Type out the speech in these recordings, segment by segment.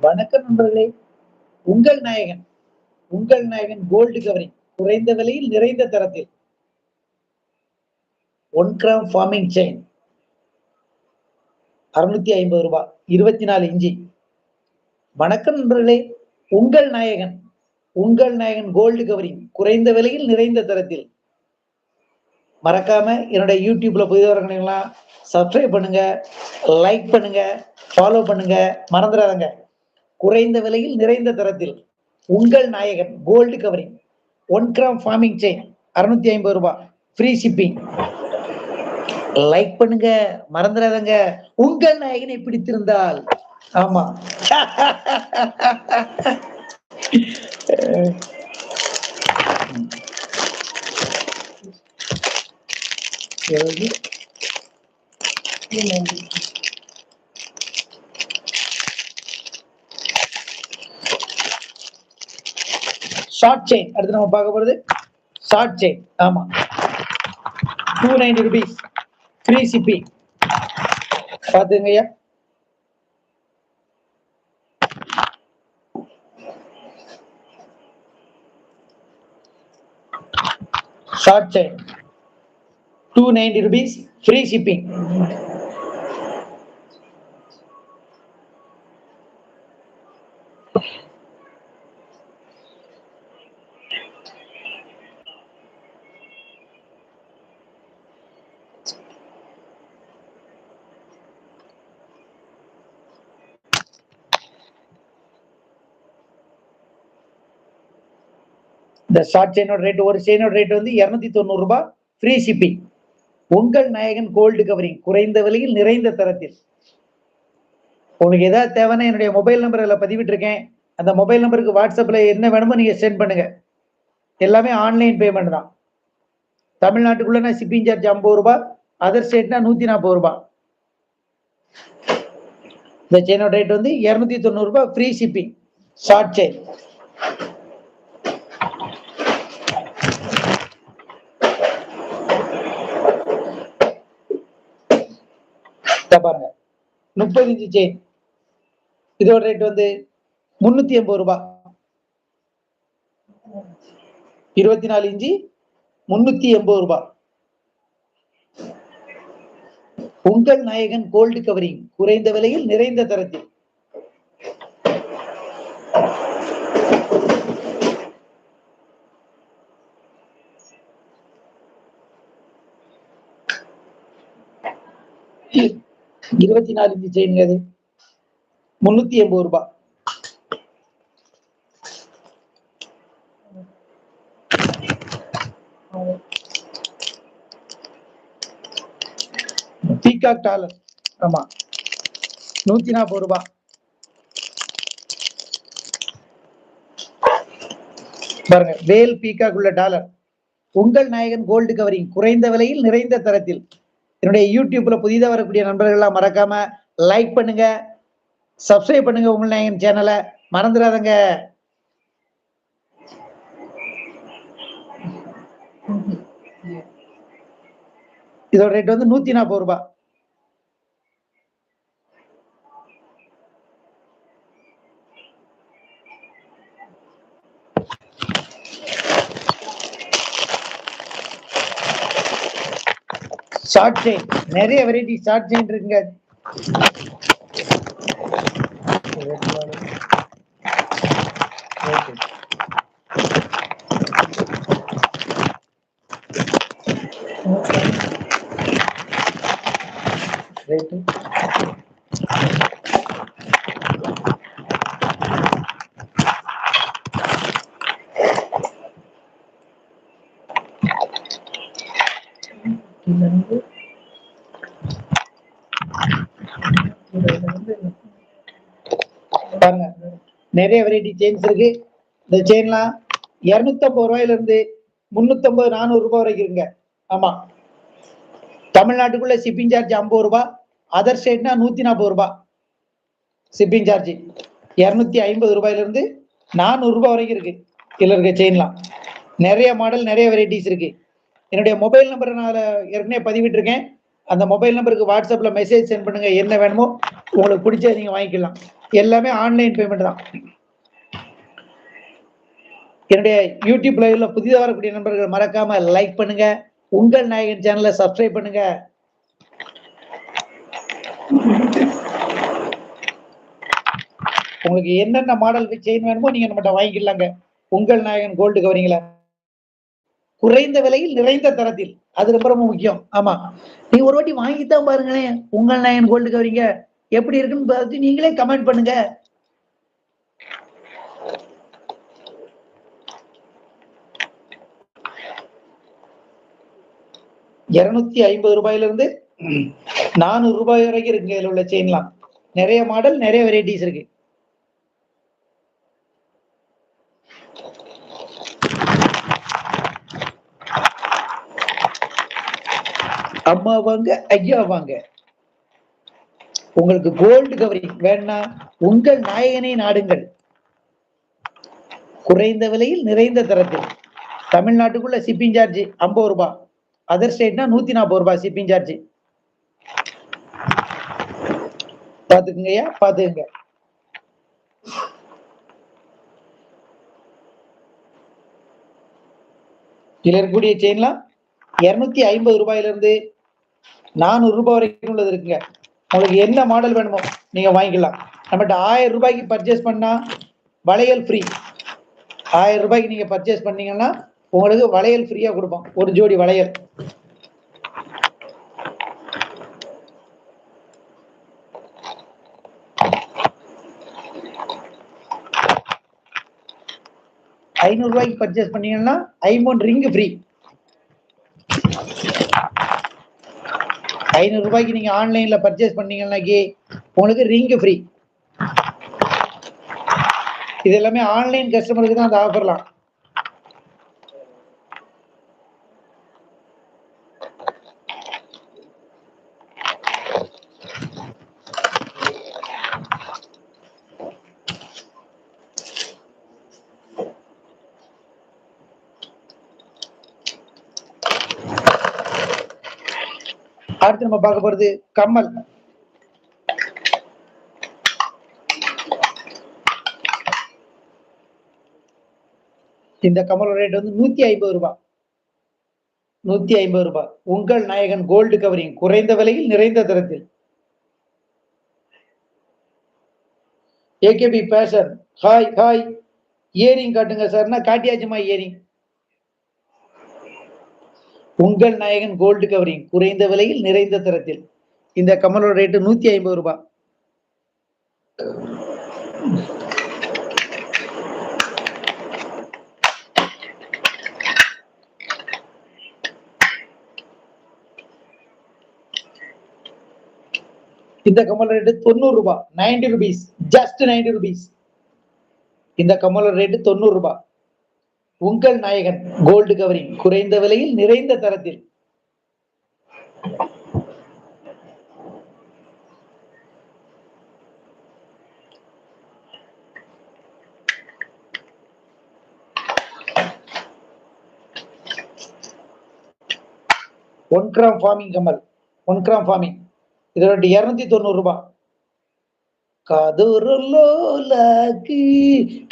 வணக்கம் நண்பர்களே. உங்கள் நாயகன் உங்கள் நாயகன் கோல்டு கவரிங் குறைந்த விலையில் நிறைந்த தரத்தில். ஒன் கிராம் ஃபார்மிங் செயின் அறுநூத்தி ஐம்பது ரூபாய் இருபத்தி நாலு இஞ்சி. வணக்கம் நண்பர்களே உங்கள் நாயகன் உங்கள் நாயகன் கோல்டு கவரிங் குறைந்த விலையில் நிறைந்த தரத்தில். மறக்காம என்னுடைய யூடியூப்ல புதியவர்களெல்லாம் சப்ஸ்கிரைப் பண்ணுங்க லைக் பண்ணுங்க ஃபாலோ பண்ணுங்க மறந்துடாதங்க. குறைந்த விலையில் நிறைந்த தரத்தில் உங்கள் நாயகன் gold covering one gram forming chain அறுநூத்தி ஐம்பது ரூபாய் ஃப்ரீ ஷிப்பிங் லைக் பண்ணுங்க மறந்துடாதங்க. உங்கள் நாயகனை பிடித்திருந்தால் ஆமா. எவ்வளவு? ஷார்ட் செயின் அடுத்து நம்ம பார்க்க போறது ஷார்ட் செயின் ஆமா. டூ நைன்டி ருபீஸ் த்ரீ சிபி பாத்துங்க ஐயா short chain two ninety rupees free shipping இந்த ஷார்ட் செயினோட ரேட் ஒரு செயினோட ரேட் வந்து இரநூத்தி தொண்ணூறு ரூபாய் ஃப்ரீ ஷிப்பிங் உங்கள் நாயகன் கோல்டு கவரிங் குறைந்த விலையில் நிறைந்த தரத்தில். உங்களுக்கு ஏதாவது தேவைன்னா என்னுடைய மொபைல் நம்பர் அதில் பதிவிட்டிருக்கேன். அந்த மொபைல் நம்பருக்கு வாட்ஸ்அப்பில் என்ன வேணுமோ நீங்கள் சென்ட் பண்ணுங்க. எல்லாமே ஆன்லைன் பேமெண்ட் தான். தமிழ்நாட்டுக்குள்ளனா ஷிப்பிங் சார்ஜ் ஐம்பது ரூபாய் அதர் ஸ்டேட்னா நூற்றி நாற்பது ரூபா இந்த செயினோட ரேட் வந்து இரநூத்தி தொண்ணூறுரூபா ஃப்ரீ ஷிப்பிங் ஷார்ட் செயின் பாருங்க. முப்பது இன்ச்சு செயின் இதோட ரேட் வந்து முன்னூத்தி எண்பது ரூபாய். இருபத்தி நாலு இஞ்சி முன்னூத்தி எண்பது ரூபாய். உங்கள் நாயகன் கோல்டு கவரிங் குறைந்த விலையில் நிறைந்த தரத்தில். இருபத்தி நாலு இன்ச்சு அது முன்னூத்தி எண்பது ரூபாய் பீகாக் டாலர் ஆமா. நூத்தி நாற்பது ரூபாய் பாருங்க வேல் பீகாக் உள்ள டாலர் உங்கள் நாயகன் கோல்டு கவரிங் குறைந்த விலையில் நிறைந்த தரத்தில். என்னுடைய யூடியூப்ல புதிதாக வரக்கூடிய நண்பர்கள்லாம் மறக்காம லைக் பண்ணுங்க சப்ஸ்கிரைப் பண்ணுங்க உங்கள் நாயகன் சேனலை மறந்துடாதங்க. இதோட ரேட் வந்து நூத்தி நாற்பது ரூபாய். ஷார்ட் செயின் நிறைய வெரைட்டி ஷார்ட் செயின் இருக்குங்க ரேட்டு பாருங்க நிறைய வெரைட்டி செயின்ஸ் இருக்கு. இந்த செயின்லாம் இருநூத்தம்பது ரூபாயில இருந்து முன்னூத்தம்பது நானூறு ரூபாய் வரைக்கும் இருங்க ஆமா. தமிழ்நாட்டுக்குள்ள ஷிப்பிங் சார்ஜ் ஐம்பது ரூபாய் அதர் ஸ்டேட்னா நூத்தி நாற்பது ரூபாய். ஷிப்பிங் சார்ஜ் இருநூத்தி ஐம்பது ரூபாயில இருந்து நானூறு ரூபாய் வரைக்கும் இருக்கு. இதுல இருக்க செயின்லாம் நிறைய மாடல் நிறைய வெரைட்டிஸ் இருக்கு. என்னுடைய மொபைல் நம்பரை நான் ஏற்கனவே பதிவிட்டிருக்கேன். அந்த மொபைல் நம்பருக்கு வாட்ஸ்அப்ல மெசேஜ் சென்ட் பண்ணுங்க. என்ன வேணுமோ உங்களுக்கு பிடிச்ச நீங்கள் வாங்கிக்கலாம். எல்லாமே ஆன்லைன் பேமெண்ட் தான். என்னுடைய யூடியூப் லைவ்ல புதிதாக வரக்கூடிய நண்பர்கள் மறக்காம லைக் பண்ணுங்க. உங்கள் நாயகன் சேனலை சப்ஸ்கிரைப் பண்ணுங்க. உங்களுக்கு என்னென்ன மாடல் செயின் வேணுமோ நீங்க நம்மகிட்ட வாங்கிக்கலாங்க. உங்கள் நாயகன் கோல்டு கவரிங்களா குறைந்த விலையில் நிறைந்த தரத்தில். அது ரொம்ப ரொம்ப முக்கியம். ஆமா. நீங்க ஒரு வாட்டி வாங்கித்தான் பாருங்களேன். உங்கள் நாயன் கோல்டு கவரிங்க எப்படி இருக்குன்னு பார்த்து நீங்களே கமெண்ட் பண்ணுங்க. இருநூத்தி ஐம்பது ரூபாயில இருந்து நானூறு ரூபாய் வரைக்கும் இருக்குங்க இதுல உள்ள செயின்லாம் நிறைய மாடல் நிறைய வெரைட்டிஸ் இருக்கு. அம்மா வாங்க ஐயா வாங்க. உங்களுக்கு கோல்டு கவரிங் வேணா உங்கள் நாயகனை நாடுங்கள். குறைந்த விலையில் நிறைந்த தரத்தில். தமிழ்நாட்டுக்குள்ள ஷிப்பிங் சார்ஜ் ஐம்பது ரூபாய் அதர் ஸ்டேட்னா நூத்தி நாற்பது ரூபாய் ஷிப்பிங் சார்ஜ் பாத்துக்குங்கய்யா பாத்துக்குங்க இதுல இருக்கக்கூடிய செயின்லாம் இருநூத்தி ஐம்பது ரூபாயில இருந்து நானூறு ரூபாய் வரைக்கும் உள்ளது இருக்குங்க. உங்களுக்கு என்ன மாடல் வேணுமோ நீங்கள் வாங்கிக்கலாம். நம்மகிட்ட ஆயிரம் ரூபாய்க்கு பர்ச்சேஸ் பண்ணால் வளையல் ஃப்ரீ ஆயிரம் ரூபாய்க்கு நீங்கள் பர்ச்சேஸ் பண்ணீங்கன்னா உங்களுக்கு வளையல் ஃப்ரீயாக கொடுப்போம். ஒரு ஜோடி வளையல். ஐநூறுரூவாய்க்கு பர்ச்சேஸ் பண்ணீங்கன்னா ஐமோன் ரிங்கு ஃப்ரீ ஐநூறு ரூபாய்க்கு நீங்க ஆன்லைன்ல பர்ச்சேஸ் பண்ணீங்கன்னாக்கி உங்களுக்கு ரிங் ஃப்ரீ இது எல்லாமே ஆன்லைன் கஸ்டமருக்கு தான் அந்த ஆஃபர்லாம் அடுத்து நம்ம பார்க்க போறது? கம்மல். இந்த கமலோட ரேட் வந்து நூத்தி ஐம்பது ரூபாய். நூத்தி ஐம்பது ரூபாய். உங்கள் நாயகன் கோல்டு கவரிங் குறைந்த விலையில் நிறைந்த தரத்தில். AKB fashion hi hi earring காட்டுங்க சார்னா காட்டியாச்சுமா இயரிங் உங்கள் நாயகன் கோல்டு கவரிங் குறைந்த விலையில் நிறைந்த தரத்தில். இந்த கமலோட ரேட்டு நூத்தி ஐம்பது ரூபாய். இந்த கமல் ரேட்டு தொண்ணூறு ரூபாய். Ninety rupees just ninety rupees இந்த கமலோட ரேட்டு தொண்ணூறு ரூபாய். உங்கள் நாயகன் கோல்டு கவரிங் குறைந்த விலையில் நிறைந்த தரத்தில். ஒன் கிராம் ஃபார்மிங் கமல் ஒன் கிராம் ஃபார்மிங் இதனுடைய இருநூத்தி தொண்ணூறு ரூபாய். காதோரல்லோலாக்கு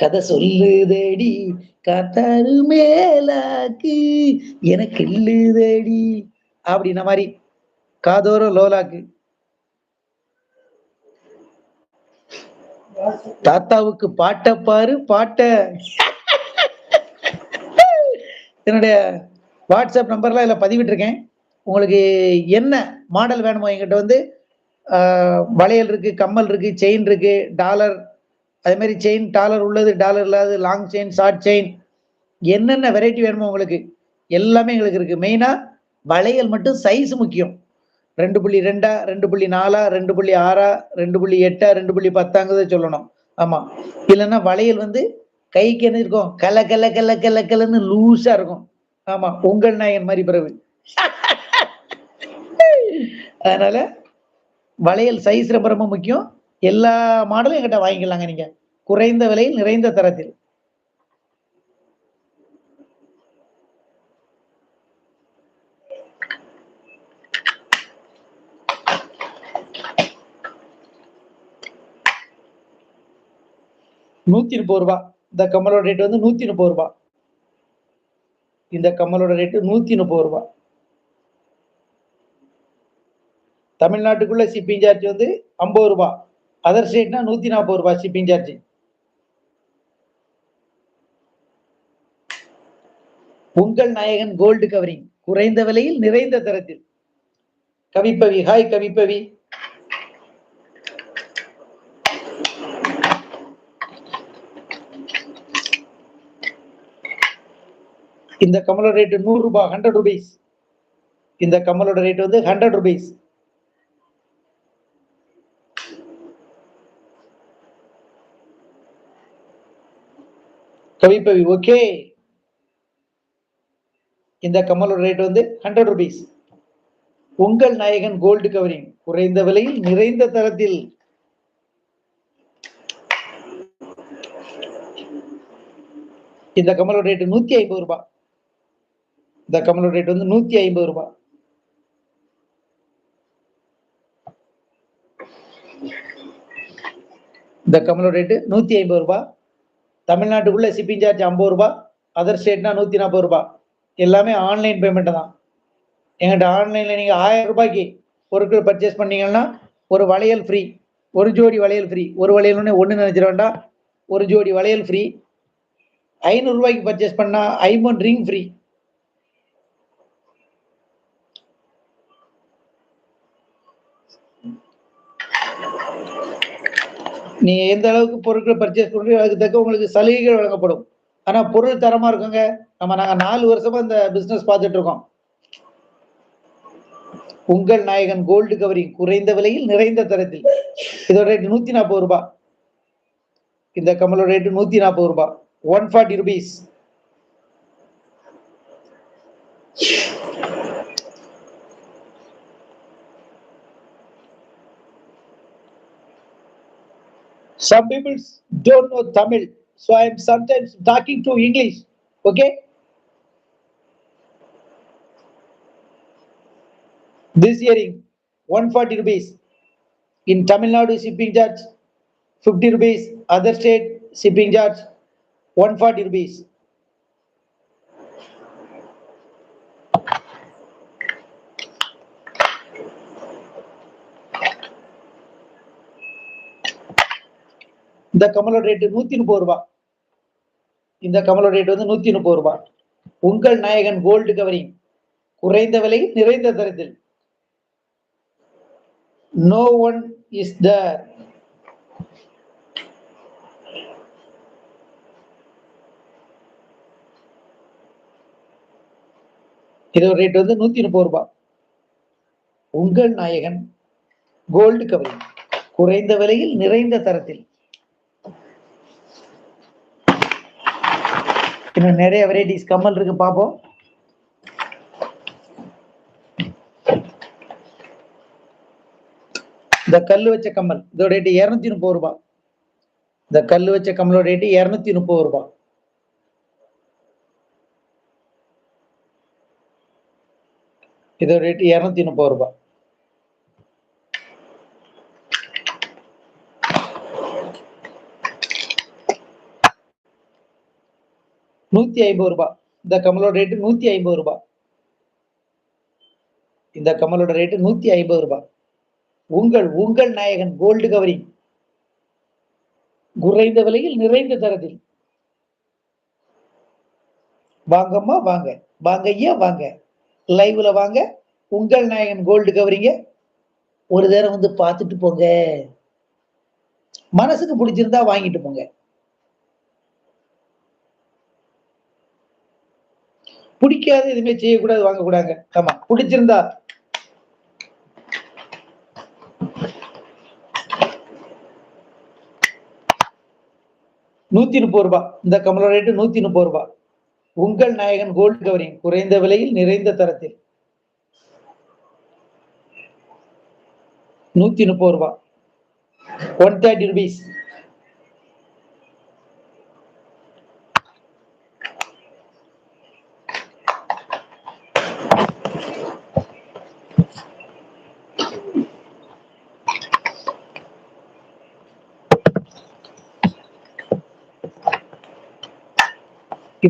கதை சொல்லுதடி காத்தாரு மேலாக்கு எனக்கு இல்லுதடி அப்படின்ன மாதிரி காதோர லோலாக்கு தாத்தாவுக்கு பாட்ட பாரு பாட்ட. என்னுடைய வாட்ஸ்அப் நம்பர்லாம் இதில் பதிவிட்டிருக்கேன். உங்களுக்கு என்ன மாடல் வேணுமோ என்கிட்ட வந்து வளையல் இருக்கு கம்மல் இருக்கு செயின் இருக்கு டாலர் அதே மாதிரி செயின் டாலர் உள்ளது டாலர் இல்லாத லாங் செயின் ஷார்ட் செயின் என்னென்ன வெரைட்டி வேணுமோ உங்களுக்கு எல்லாமே எங்களுக்கு இருக்கு. மெயினா வளையல் மட்டும் சைஸ் முக்கியம். ரெண்டு புள்ளி ரெண்டா ரெண்டு புள்ளி நாலா ரெண்டு புள்ளி ஆறா ரெண்டு புள்ளி எட்டா ரெண்டு புள்ளி பத்தாங்கிறத சொல்லணும். ஆமா. இல்லைன்னா வளையல் வந்து கைக்கு என்ன இருக்கும்? கல கல கல கல கலன்னு லூஸா இருக்கும். ஆமா. உங்கள் நாயன் மாதிரி பிறகு. அதனால வளையல் சைஸ் ரொம்ப ரொம்ப முக்கியம். எல்லா மாடலும் என்கிட்ட வாங்கிக்கலாங்க நீங்க. குறைந்த விலையில் நிறைந்த தரத்தில். நூத்தி முப்பது ரூபாய் இந்த கம்மலோட ரேட் வந்து நூத்தி முப்பது ரூபாய் இந்த கம்மலோட ரேட்டு நூத்தி முப்பது ரூபாய் தமிழ்நாட்டுக்குள்ள ஷிப்பிங் சார்ஜ் வந்து ஐம்பது ரூபா. அதர் ஸ்டேட்னா நூத்தி நாற்பது ரூபாய் ஷிப்பிங் சார்ஜ் உங்கள் நாயகன் கோல்டு கவரிங் குறைந்த விலையில் நிறைந்த தரத்தில். கவிப்பவி ஹாய் கவிப்பவி இந்த கமலோட ரேட்டு நூறு ரூபாய் ஹண்ட்ரட் ருபீஸ் இந்த கமலோட ரேட் வந்து ஹண்ட்ரட் ருபீஸ் கவிப்பவி ஓகே இந்த கமலோட ரேட் வந்து ஹண்ட்ரட் ருபீஸ் உங்கள் நாயகன் கோல்டு கவரிங் குறைந்த விலையில் நிறைந்த தரத்தில். இந்த கமலோட ரேட் நூத்தி ஐம்பது ரூபாய். இந்த கமலோட ரேட் வந்து நூத்தி ஐம்பது ரூபாய். இந்த கமலோட ரேட்டு நூத்தி ஐம்பது ரூபாய். தமிழ்நாட்டுக்குள்ள ஷிப்பிங் சார்ஜ் ஐம்பது ரூபா அதர் ஸ்டேட்னா நூற்றி நாற்பது ரூபா எல்லாமே ஆன்லைன் பேமெண்ட் தான். எங்கிட்ட ஆன்லைனில் நீங்கள் ஆயிரம் ரூபாய்க்கு பொருட்கள் பர்ச்சேஸ் பண்ணீங்கன்னா ஒரு வளையல் ஃப்ரீ ஒரு ஜோடி வளையல் ஃப்ரீ ஒரு வளையல் ஒன்று நினச்சிட வேண்டாம். ஒரு ஜோடி வளையல் ஃப்ரீ ஐநூறுரூவாய்க்கு பர்ச்சேஸ் பண்ணால் ஐம்பது ரிங் ஃப்ரீ நீ எந்த அளவுக்கு பொருட்கள் பர்ச்சேஸ் பண்றீங்க அதுக்கு தக்க உங்களுக்கு சலுகைகள் வழங்கப்படும். ஆனா பொருள் தரமா இருக்குங்க. நம்ம நாங்க நாலு வருஷமா இந்த பிசினஸ் பார்த்துட்டு இருக்கோம். உங்கள் நாயகன் கோல்டு கவரிங் குறைந்த விலையில் நிறைந்த தரத்தில். இதோட ரேட் நூத்தி நாற்பது ரூபாய். இந்த கமலோட ரேட் நூத்தி நாற்பது ரூபாய். One forty rupees Some people don't know Tamil, so I am sometimes talking to English. Okay? This earring, 140 rupees. In Tamil Nadu, shipping charge 50 rupees. Other state, shipping charge 140 rupees. இந்த கமலோட rate நூத்தி முப்பது ரூபாய் இந்த கமலோட rate வந்து நூத்தி முப்பது ரூபாய் உங்கள் நாயகன் கோல்டு கவரிங் குறைந்த விலையில் நிறைந்த தரத்தில். நோ ஒன் இஸ் த இதோட ரேட் வந்து நூத்தி முப்பது ரூபாய் உங்கள் நாயகன் கோல்டு கவரிங் குறைந்த விலையில் நிறைந்த தரத்தில். இன்னும் நிறைய வெரைட்டிஸ் கம்மல் இருக்கு பார்ப்போம். இந்த கல் வச்ச கம்மல் இதோட ரேட்டு இருநூத்தி முப்பது ரூபாய். இந்த கல் வச்ச கம்மலோட ரேட்டு இருநூத்தி முப்பது ரூபாய். இதோட ரேட்டு இருநூத்தி முப்பது ரூபாய். நூத்தி ஐம்பது ரூபாய் இந்த கமலோட ரேட்டு நூத்தி ஐம்பது ரூபாய் இந்த கமலோட ரேட்டு நூத்தி ஐம்பது ரூபாய் உங்கள் உங்கள் நாயகன் கோல்டு கவரிங் குறைந்த விலையில் நிறைந்த தரத்தில். வாங்கம்மா வாங்க. வாங்க ஐயா வாங்க. லைவ்ல வாங்க. உங்கள் நாயகன் கோல்டு கவரிங்க ஒரு தடவை வந்து பார்த்துட்டு போங்க. மனசுக்கு பிடிச்சிருந்தா வாங்கிட்டு போங்க. பிடிக்காத எதுவுமே செய்யக்கூடாது வாங்கக்கூடாங்க ஆமா பிடிச்சிருந்தா. நூத்தி முப்பது ரூபாய் இந்த கமலோட ரேட்டு நூத்தி முப்பது ரூபாய் உங்கள் நாயகன் கோல்டு கவரிங் குறைந்த விலையில் நிறைந்த தரத்தில். நூத்தி முப்பது ரூபாய் ஒன் தேர்ட்டி ருபீஸ்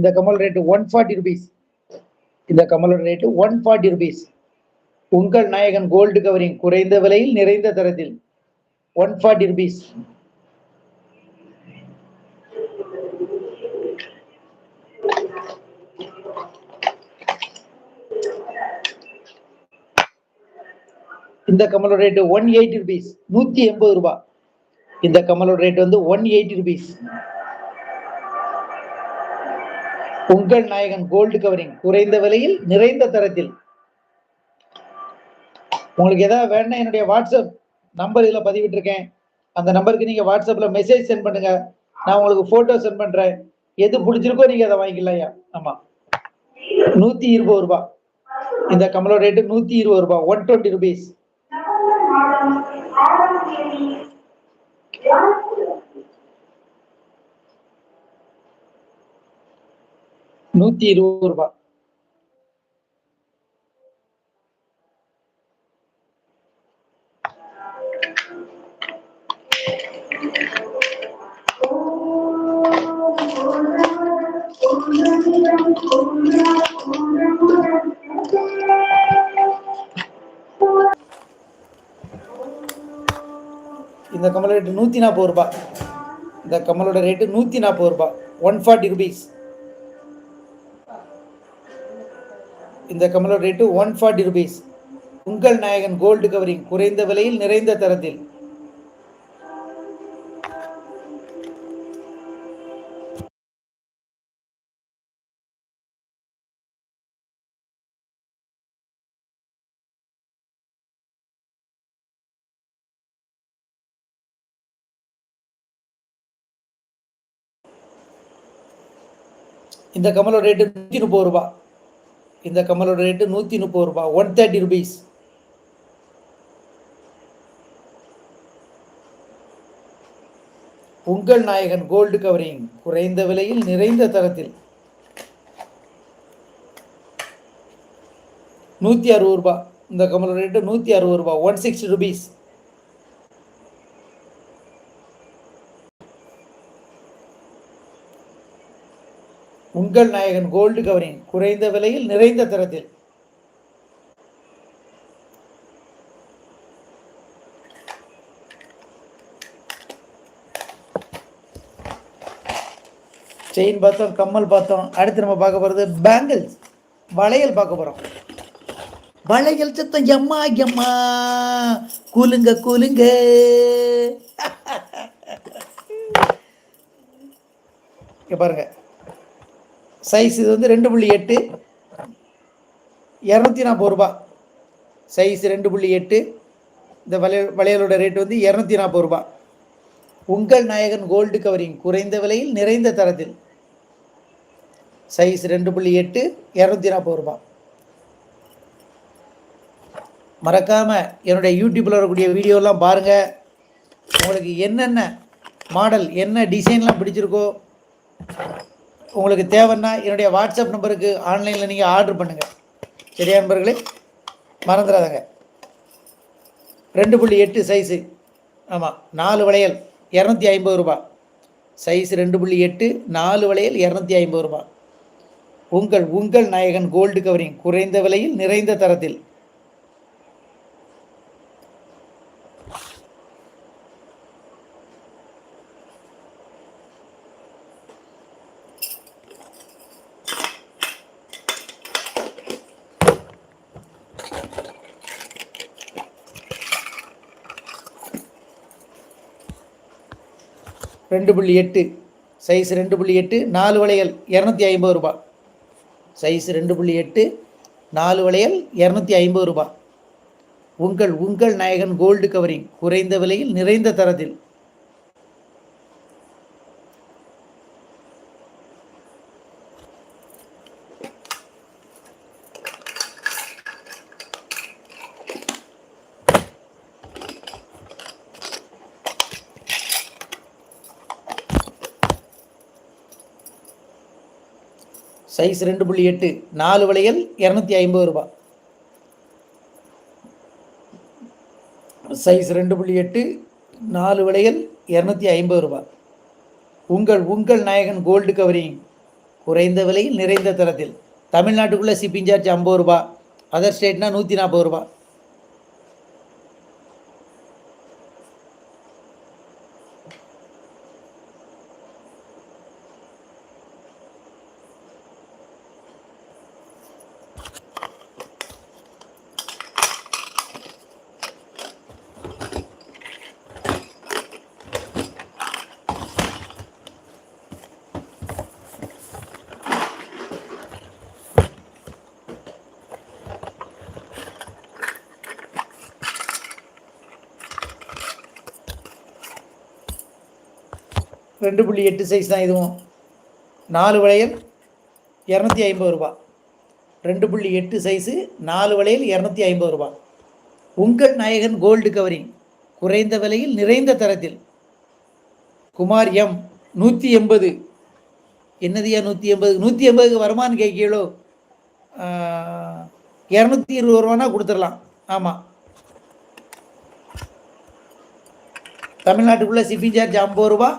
இந்த கமல் ரேட்டு ஒன் ஃபார்ட்டி ருபீஸ் இந்த கமலோட ரேட்டு ஒன் ஃபார்ட்டி ருபீஸ் உங்கள் நாயகன் கோல்டு கவரிங் குறைந்த விலையில் நிறைந்த தரத்தில் ஒன் ஃபார்ட்டி ருபீஸ் இந்த கமலோட ரேட்டு ஒன் எயிட்டி ருபீஸ் நூத்தி எண்பது ரூபாய் இந்த கமலோட ரேட் வந்து ஒன் எயிட்டி ருபீஸ் உங்கள் நாயகன் கோல்டு கவரிங் குறைந்த விலையில் நிறைந்த தரத்தில். உங்களுக்கு எதாவது வேணா என்னுடைய வாட்ஸ்அப் நம்பர் இதில் பதிவிட்டிருக்கேன். அந்த நம்பருக்கு நீங்கள் வாட்ஸ்அப்பில் மெசேஜ் சென்ட் பண்ணுங்க. நான் உங்களுக்கு ஃபோட்டோ சென்ட் பண்ணுறேன் எது பிடிச்சிருக்கோ நீங்கள் அதை வாங்கிக்கலையா ஆமாம் நூற்றி இருபது ரூபா இந்த கமலோட ரேட்டு நூற்றி இருபது ரூபாய். ஒன் டுவெண்ட்டி ருபீஸ் நூத்தி இருபது ரூபாய். இந்த கமல ரேட்டு நூற்றி நாற்பது ரூபாய். இந்த கமலோட ரேட்டு நூற்றி நாற்பது ரூபாய். ஒன் ஃபார்ட்டி ருபீஸ் இந்த கமலோட ரேட்டு ஒன் ஃபார்ட்டி ருபீஸ் உங்கள் நாயகன் கோல்டு கவரிங் குறைந்த விலையில் நிறைந்த தரத்தில். இந்த கமலோட ரேட்டு நூற்றி முப்பது ரூபா இந்த கமலோட ரேட்டு நூற்றி முப்பது ரூபா ஒன் தேர்ட்டி ருபீஸ் உங்கள் நாயகன் கோல்டு கவரிங் குறைந்த விலையில் நிறைந்த தரத்தில். நூற்றி அறுபது ரூபா இந்த கமலோட ரேட்டு நூற்றி அறுபது ரூபா ஒன் சிக்ஸ்டி ருபீஸ் உங்கள் நாயகன் கோல்டு கவரிங் குறைந்த விலையில் நிறைந்த தரத்தில். செயின் பார்த்தோம் கம்மல் பார்த்தோம். அடுத்து நம்ம பார்க்க போகிறது பேங்கிள்ஸ் வளையல் பார்க்க போகிறோம் வளையல் சத்தம் எம்மா எம்மா? கூலுங்க கூலுங்க. பாருங்க. சைஸ் இது வந்து ரெண்டு புள்ளி எட்டு. இரநூத்தி நாற்பது ரூபா. சைஸ் ரெண்டு புள்ளி எட்டு. இந்த வளையல் வளையலோட ரேட் வந்து இரநூத்தி நாற்பது ரூபா. உங்கள் நாயகன் கோல்டு கவரிங் குறைந்த விலையில் நிறைந்த தரத்தில். சைஸ் ரெண்டு புள்ளி எட்டு இரநூத்தி நாற்பது ரூபா. மறக்காமல் என்னுடைய யூடியூப்பில் வரக்கூடிய வீடியோலாம் பாருங்கள் உங்களுக்கு என்னென்ன மாடல் என்ன டிசைன்லாம் பிடிச்சிருக்கோ உங்களுக்கு தேவைன்னா என்னுடைய வாட்ஸ்அப் நம்பருக்கு ஆன்லைனில் நீங்கள் ஆர்டர் பண்ணுங்கள் சரியா நண்பர்களே? மறந்துடாதங்க ரெண்டு புள்ளி எட்டு சைஸு ஆமாம் நாலு வளையல் இரநூத்தி ஐம்பது ரூபா. சைஸ் ரெண்டு புள்ளி எட்டு நாலு வளையல் இரநூத்தி ஐம்பது ரூபா. உங்கள் உங்கள் நாயகன் கோல்டு கவரிங் குறைந்த விலையில் நிறைந்த தரத்தில். ரெண்டு புள்ளி எட்டு. சைஸ் ரெண்டு புள்ளி எட்டு நாலு வளையல் இரநூத்தி ஐம்பது ரூபா சைஸ் ரெண்டு புள்ளி எட்டு நாலு வளையல் இரநூத்தி ஐம்பது ரூபா உங்கள் உங்கள் நாயகன் கோல்டு கவரிங் குறைந்த விலையில் நிறைந்த தரத்தில். சைஸ் ரெண்டு புள்ளி எட்டு. நாலு வளையல் இரநூத்தி ஐம்பது ரூபா. சைஸ் ரெண்டு புள்ளி எட்டு நாலு வளையல் இரநூத்தி ஐம்பது ரூபா. உங்கள் உங்கள் நாயகன் கோல்டு கவரிங் குறைந்த விலையில் நிறைந்த தரத்தில். தமிழ்நாட்டுக்குள்ளே சிப்பிங் சார்ஜ் ஐம்பது ரூபா. அதர் ஸ்டேட்னா நூற்றி நாற்பது ரூபா. ரெண்டு புள்ளி எட்டு சைஸ் தான் இதுவும். நாலு வளையல் இரநூத்தி ஐம்பது ரூபா. ரெண்டு புள்ளி எட்டு சைஸு நாலு வளையல் இரநூத்தி ஐம்பது ரூபா. உங்கள் நாயகன் கோல்டு கவரிங் குறைந்த விலையில் நிறைந்த தரத்தில். குமார் எம் நூற்றி எண்பது. என்னதுயா நூற்றி எண்பது? நூற்றி எண்பதுக்கு வருமானு கேட்கலோ இரநூத்தி இருபது ரூபானா கொடுத்துடலாம். ஆமாம் தமிழ்நாட்டுக்குள்ளே சிப்பிங் சார்ஜ் ஐம்பது ரூபா.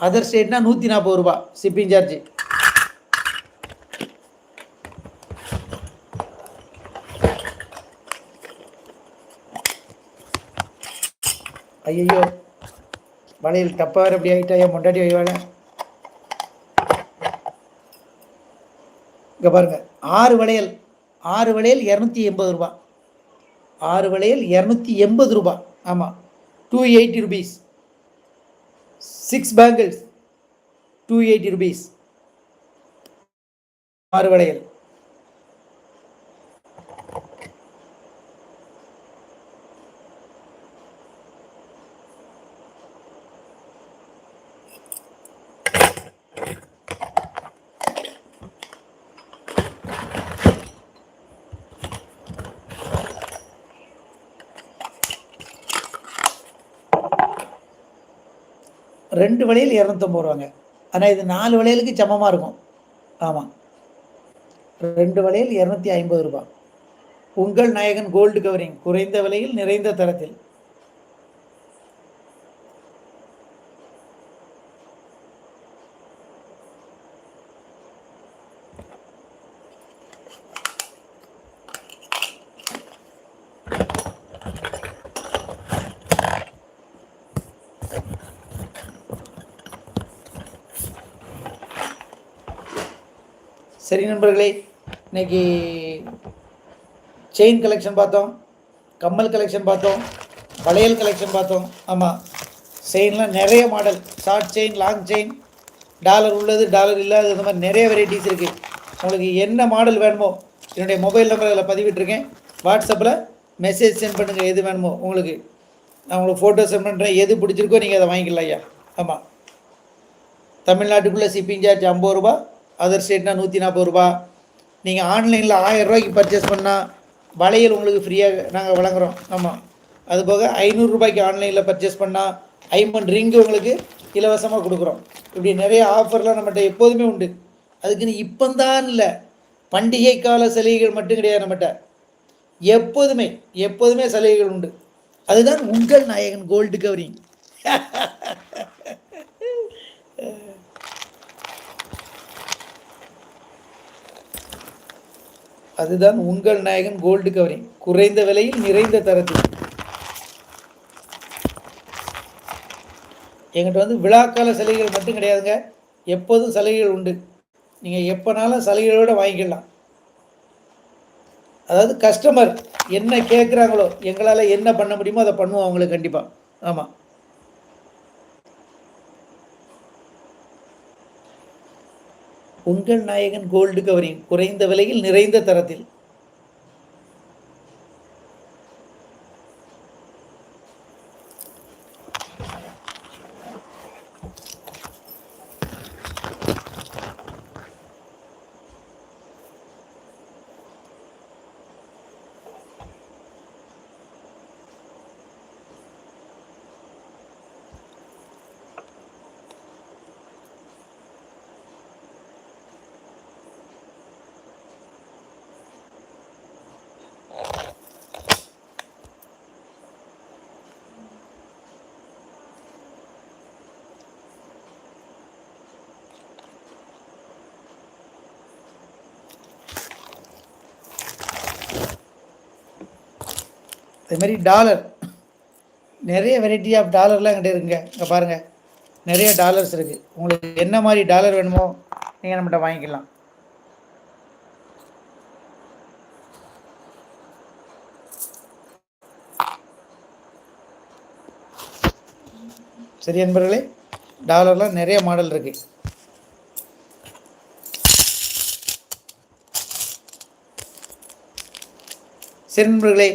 அதர் ஸ்டேட்னா நூற்றி நாற்பது ரூபா ஷிப்பிங் சார்ஜ் ஐயோ வளையல் தப்பாக வேறு அப்படி ஆகிட்டாயா மொண்டாட்டி வைவாள இங்கே பாருங்க ஆறு வளையல் ஆறு வளையல் இரநூத்தி எண்பது ரூபா. ஆறு வளையல் இரநூத்தி எண்பது ரூபா ஆமாம் two eighty rupees six bangles two eighty rupees ஆறு வளையல் ரெண்டு வளையல் இரநூத்தம்பது ரூபாங்க. ஆனால் இது நாலு வளையலுக்கு சமமாக இருக்கும். ஆமாம் ரெண்டு வளையல் இரநூத்தி ஐம்பது ரூபாய். உங்கள் நாயகன் கோல்டு கவரிங் குறைந்த விலையில் நிறைந்த தரத்தில். சரி நண்பர்களே இன்னைக்கு செயின் கலெக்ஷன் பார்த்தோம் கம்மல் கலெக்ஷன் பார்த்தோம் வளையல் கலெக்ஷன் பார்த்தோம். ஆமாம் செயின்லாம் நிறைய model short chain long chain dollar உள்ளது டாலர் இல்லாத இந்த மாதிரி நிறைய வெரைட்டிஸ் இருக்குது உங்களுக்கு என்ன மாடல் வேணுமோ என்னுடைய மொபைல் நம்பர் அதில் பதிவிட்டிருக்கேன். வாட்ஸ்அப்பில் மெசேஜ் சென்ட் பண்ணுங்கள் எது வேணுமோ உங்களுக்கு. நான் உங்களுக்கு ஃபோட்டோ சென்ட் பண்ணுறேன் எது பிடிச்சிருக்கோ நீங்கள் அதை வாங்கிக்கலாம் ஐயா. ஆமாம் தமிழ்நாட்டுக்குள்ளே ஷிப்பிங் சார்ஜ் ஐம்பது ரூபா அதர் ஸ்டேட்னா நூற்றி நாற்பது ரூபா. நீங்கள் ஆன்லைனில் ஆயிரம் ரூபாய்க்கு பர்ச்சேஸ் பண்ணால் வளையல் உங்களுக்கு ஃப்ரீயாக நாங்கள் வழங்குகிறோம் ஆமாம் அதுபோக ஐநூறுரூபாய்க்கு ஆன்லைனில் பர்ச்சேஸ் பண்ணால் ஐம்பன் ரிங்கு உங்களுக்கு இலவசமாக கொடுக்குறோம். இப்படி நிறைய ஆஃபர்லாம் நம்மகிட்ட எப்போதுமே உண்டு. அதுக்குன்னு இப்போந்தான் இல்லை. பண்டிகை கால சலுகைகள் மட்டும் கிடையாது நம்மகிட்ட. எப்போதுமே எப்போதுமே சலுகைகள் உண்டு. அதுதான் உங்கள் நாயகன் கோல்டு கவரிங் அதுதான் உங்கள் நாயகன் கோல்டு கவரிங் குறைந்த விலையில் நிறைந்த தரத்தில். எங்கிட்ட வந்து விழாக்கால சலுகைகள் மட்டும் கிடையாதுங்க. எப்போதும் சலுகைகள் உண்டு. நீங்கள் எப்போனாலும் சலுகைகளோடு வாங்கிக்கலாம். அதாவது கஸ்டமர் என்ன கேட்குறாங்களோ எங்களால் என்ன பண்ண முடியுமோ அதை பண்ணுவோம் அவங்களுக்கு கண்டிப்பாக ஆமாம் உங்கள் நாயகன் கோல்டு கவரிங் குறைந்த விலையில் நிறைந்த தரத்தில் அதே மாதிரி டாலர். நிறைய வெரைட்டி ஆஃப் டாலர்லாம் எங்கிட்ட இருக்குங்க. இங்கே பாருங்கள் நிறைய டாலர்ஸ் இருக்குது உங்களுக்கு என்ன மாதிரி டாலர் வேணுமோ நீங்கள் நம்மகிட்ட வாங்கிக்கலாம். சரி நண்பர்களே டாலர்லாம் நிறைய மாடல் இருக்குது சரி நண்பர்களே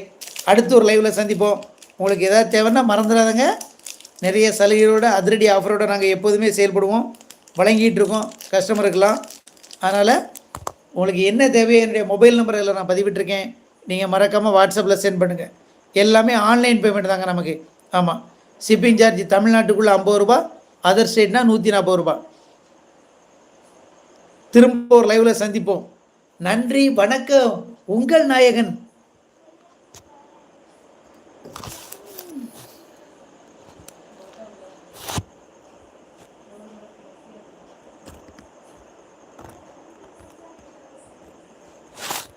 அடுத்து ஒரு லைவில் சந்திப்போம். உங்களுக்கு எதாவது தேவைன்னா மறந்துடாதங்க. நிறைய சலுகையோட அதிரடி ஆஃபரோட நாங்கள் எப்போதுமே செயல்படுவோம். வழங்கிட்டு இருக்கோம் கஸ்டமருக்கெல்லாம் அதனால் உங்களுக்கு என்ன தேவையோ என்னுடைய மொபைல் நம்பர் இதில் நான் பதிவிட்டிருக்கேன். நீங்கள் மறக்காமல் வாட்ஸ்அப்பில் சென்ட் பண்ணுங்கள் எல்லாமே ஆன்லைன் பேமெண்ட் தாங்க நமக்கு. ஆமாம் ஷிப்பிங் சார்ஜ் தமிழ்நாட்டுக்குள்ளே ஐம்பது ரூபா அதர் ஸ்டேட்னா நூற்றி நாற்பது ரூபா. திரும்ப ஒரு லைவில் சந்திப்போம். நன்றி வணக்கம். உங்கள் நாயகன்.